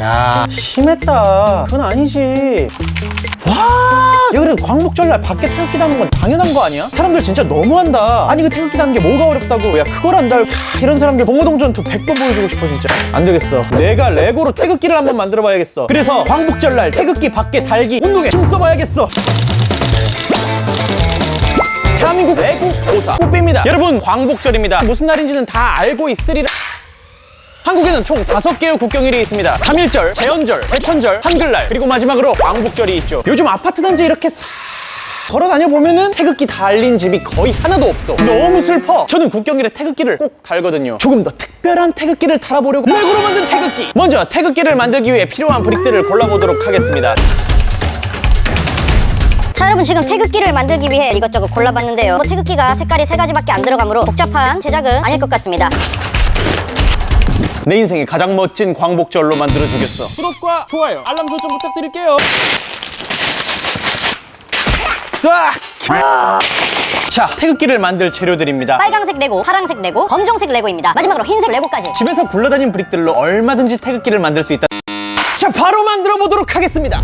야 심했다. 그건 아니지. 와! 여기는 광복절날 밖에 태극기 다는 건 당연한 거 아니야? 사람들 진짜 너무한다. 아니 그 태극기 다는 게 뭐가 어렵다고. 야 그걸 안다. 야, 이런 사람들. 봉오동전투 100번 보여주고 싶어 진짜. 안 되겠어. 내가 레고로 태극기를 한번 만들어 봐야겠어. 그래서 광복절날 태극기 밖에 달기 운동에 힘써봐야겠어. 대한민국 애국 오사. 꽃비입니다. 여러분 광복절입니다. 무슨 날인지는 다 알고 있으리라 한국에는 총 다섯 개의 국경일이 있습니다. 3.1절, 제헌절, 대천절, 한글날, 그리고 마지막으로 광복절이 있죠. 요즘 아파트 단지 이렇게 싹 걸어 다녀 보면은 태극기 달린 집이 거의 하나도 없어. 너무 슬퍼. 저는 국경일에 태극기를 꼭 달거든요. 조금 더 특별한 태극기를 달아보려고 레고로 만든 태극기. 먼저 태극기를 만들기 위해 필요한 브릭들을 골라보도록 하겠습니다. 자 여러분 지금 태극기를 만들기 위해 이것저것 골라봤는데요 뭐 태극기가 색깔이 세 가지밖에 안 들어가므로 복잡한 제작은 아닐 것 같습니다 내 인생의 가장 멋진 광복절로 만들어 주겠어. 구독과 좋아요, 알람 설정 부탁드릴게요. 으악! 자, 태극기를 만들 재료들입니다. 빨강색 레고, 파랑색 레고, 검정색 레고입니다 마지막으로 흰색 레고까지 집에서 굴러다닌 브릭들로 얼마든지 태극기를 만들 수 있다. 자, 바로 만들어 보도록 하겠습니다.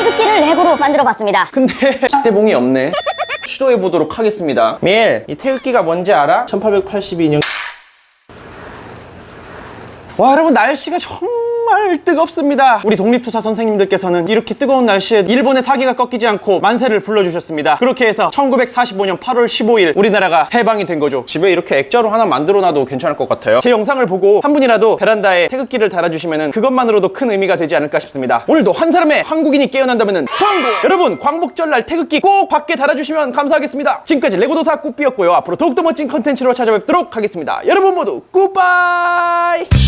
태극기를 레고로 만들어봤습니다 근데 기대봉이 없네. 시도해 보도록 하겠습니다. 밀, 이 태극기가 뭔지 알아? 1882년. 와 여러분 날씨가 정말 뜨겁습니다. 우리 독립투사 선생님들께서는 이렇게 뜨거운 날씨에 일본의 사기가 꺾이지 않고 만세를 불러주셨습니다. 그렇게 해서 1945년 8월 15일 우리나라가 해방이 된 거죠. 집에 이렇게 액자로 하나 만들어놔도 괜찮을 것 같아요. 제 영상을 보고 한 분이라도 베란다에 태극기를 달아주시면 그것만으로도 큰 의미가 되지 않을까 싶습니다. 오늘도 한 사람의 한국인이 깨어난다면 성공! 여러분 광복절 날 태극기 꼭 밖에 달아주시면 감사하겠습니다. 지금까지 레고도사 꾸삐였고요. 앞으로 더욱더 멋진 컨텐츠로 찾아뵙도록 하겠습니다. 여러분 모두 굿바이